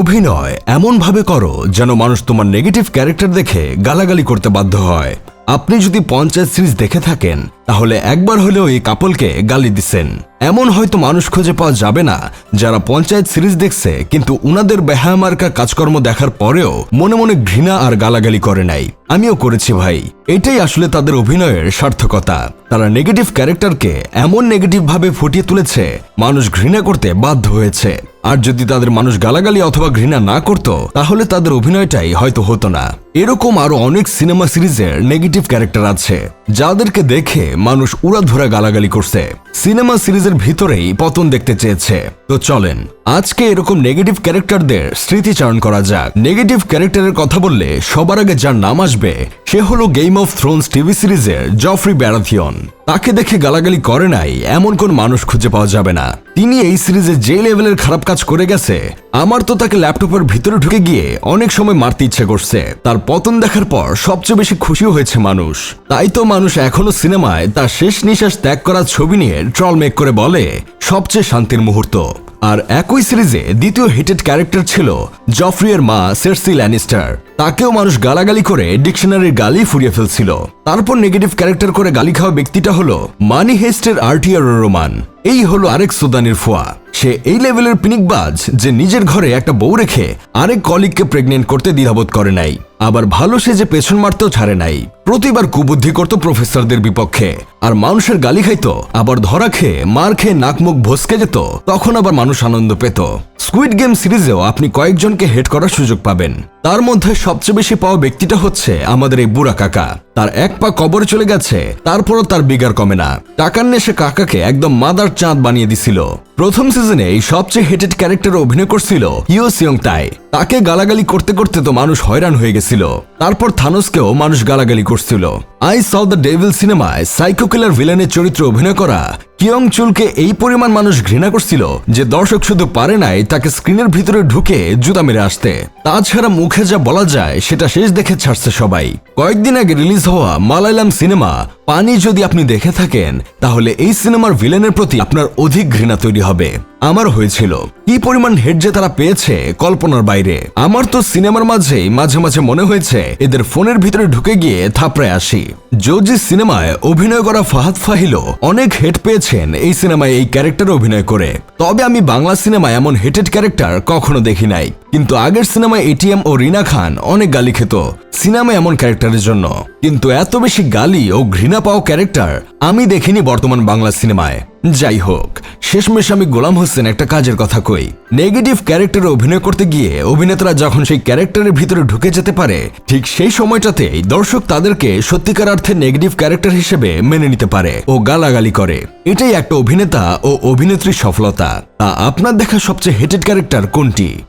অভিনয় এমনভাবে করো যেন মানুষ তোমার নেগেটিভ ক্যারেক্টার দেখে গালাগালি করতে বাধ্য হয়। আপনি যদি পঞ্চায়েত সিরিজ দেখে থাকেন, তাহলে একবার হলেও এই কাপলকে গালি দিচ্ছেন এমন হয়তো মানুষ খুঁজে পাওয়া যাবে না, যারা পঞ্চায়েত সিরিজ দেখছে, কিন্তু উনাদের বেহামার্কা কাজকর্ম দেখার পরেও মনে মনে ঘৃণা আর গালাগালি করে নাই। আমিও করেছি ভাই। এটাই আসলে তাদের অভিনয়ের সার্থকতা। তারা নেগেটিভ ক্যারেক্টারকে এমন নেগেটিভ ভাবে ফুটিয়ে তুলেছে, মানুষ ঘৃণা করতে বাধ্য হয়েছে। আর যদি তাদের মানুষ গালাগালি অথবা ঘৃণা না করত, তাহলে তাদের অভিনয়টাই হয়তো হতো না। এরকম আরও অনেক সিনেমা সিরিজের নেগেটিভ ক্যারেক্টার আছে, যাদেরকে দেখে মানুষ উড়াধুরা গালাগালি করছে। সিনেমা সিরিজের ভিতরেই পতন দেখতে চেয়েছে। তো চলেন, আজকে এরকম নেগেটিভ ক্যারেক্টারদের স্মৃতিচারণ করা যাক। নেগেটিভ ক্যারেক্টারের কথা বললে সবার আগে যার নাম আসবে সে হলো গেম অফ থ্রোনস টিভি সিরিজের জফরি ব্যারাথিয়ন তাকে দেখে গালাগালি করে নাই, এমন কোন মানুষ খুঁজে পাওয়া যাবে না। তিনি এই সিরিজে যে লেভেলের খারাপ কাজ করে গেছে, আমার তো তাকে ল্যাপটপের ভিতরে ঢুকে গিয়ে অনেক সময় মারতে ইচ্ছে করছে। তার পতন দেখার পর সবচেয়ে বেশি খুশি হয়েছে মানুষ। তাই তো মানুষ এখনও সিনেমায় তার শেষ নিঃশ্বাস ত্যাগ করা ছবি নিয়ে ট্রল মেক করে বলে, সবচেয়ে শান্তির মুহূর্ত। আর একই সিরিজে দ্বিতীয় হিটেড ক্যারেক্টার ছিল জফরিয়ের মা সেরসি ল্যানিস্টার। তাকেও মানুষ গালাগালি করে ডিকশনারির গালি ফুরিয়ে ফেলছিল। তারপর নেগেটিভ ক্যারেক্টার করে গালি খাওয়া ব্যক্তিটা হলো মানি হেস্টের আর্টিয়ার রোমান। এই হলো আরেক সুদানির ফোয়া। সে এই লেভেলের পিনিকবাজ যে নিজের ঘরে একটা বউ রেখে আরেক কলিগকে প্রেগনেন্ট করতে দ্বিধাবোধ করে নাই, আবার ভালো সে যে পেছন মারতেও ছাড়ে নাই। প্রতিবার কুবুদ্ধি করত প্রফেসরদের বিপক্ষে, আর মানুষের গালি খাইত, আবার ধরা খেয়ে মার খেয়ে নাকমুখ ভসকে যেত, তখন আবার মানুষ আনন্দ পেত। স্কুইড গেম সিরিজেও আপনি কয়েকজনকে হেড করার সুযোগ পাবেন। তার মধ্যে সবচেয়ে বেশি পাওয়া ব্যক্তিটা হচ্ছে আমাদের এই বুড়া কাকা। তার এক পা কবরে চলে গেছে, তারপরও তার বিগার কমে না। টাকার নেশে কাকাকে একদম মাদার চাঁদ বানিয়ে দিছিল। প্রথম সিজনে এই সবচেয়ে হেটেড ক্যারেক্টারে অভিনয় করছিল ইও সিয়ং তাই তাকে গালাগালি করতে করতে তো মানুষ হয়রান হয়ে গেছিল। তারপর থানোসকেও মানুষ গালাগালি করছিল। আই স দ্য ডেভিল সিনেমায় সাইকো কিলার ভিলেনের চরিত্রে অভিনয় করা কিয়ং চুলকে এই পরিমাণ মানুষ ঘৃণা করছিল যে দর্শক শুধু পারে নাই তাকে স্ক্রিনের ভিতরে ঢুকে জুতা মেরে আসতে। তাছাড়া মুখে যা বলা যায়, সেটা শেষ দেখে ছাড়ছে সবাই। কয়েকদিন আগে রিলিজ হওয়া মালায়ালাম সিনেমা, পানি যদি আপনি দেখে থাকেন, তাহলে এই সিনেমার ভিলেনের প্রতি আপনার অধিক ঘৃণা তৈরি হবে। আমার হয়েছিল। কি পরিমাণ হেড যে তারা পেয়েছে কল্পনার বাইরে। আমার তো সিনেমার মাঝেই মাঝে মাঝে মনে হয়েছে এদের ফোনের ভিতরে ঢুকে গিয়ে থাপড়ায় আসি। জোজি সিনেমায় অভিনয় করা ফাহাদ ফাহিলও অনেক হেড পেয়েছেন এই সিনেমায় এই ক্যারেক্টারে অভিনয় করে। তবে আমি বাংলা সিনেমায় এমন হেটেড ক্যারেক্টার কখনো দেখি নাই। কিন্তু আগের সিনেমায় এটিএম ও রিনা খান অনেক গালি খেত সিনেমায় এমন ক্যারেক্টারের জন্য। কিন্তু এত বেশি গালি ও ঘৃণা পাওয়া ক্যারেক্টার আমি দেখিনি বর্তমান বাংলা সিনেমায়। যাই হোক শেষমেশ আমি গোলাম হোসেন একটা কাজের কথা কই। নেগেটিভ ক্যারেক্টারে অভিনয় করতে গিয়ে অভিনেতারা যখন সেই ক্যারেক্টারের ভিতরে ঢুকে যেতে পারে, ঠিক সেই সময়টাতেই দর্শক তাদেরকে সত্যিকার অর্থে নেগেটিভ ক্যারেক্টার হিসেবে মেনে নিতে পারে ও গালাগালি করে। এটাই একটা অভিনেতা ও অভিনেত্রীর সফলতা। তা আপনার দেখা সবচেয়ে হেটেড ক্যারেক্টার কোনটি?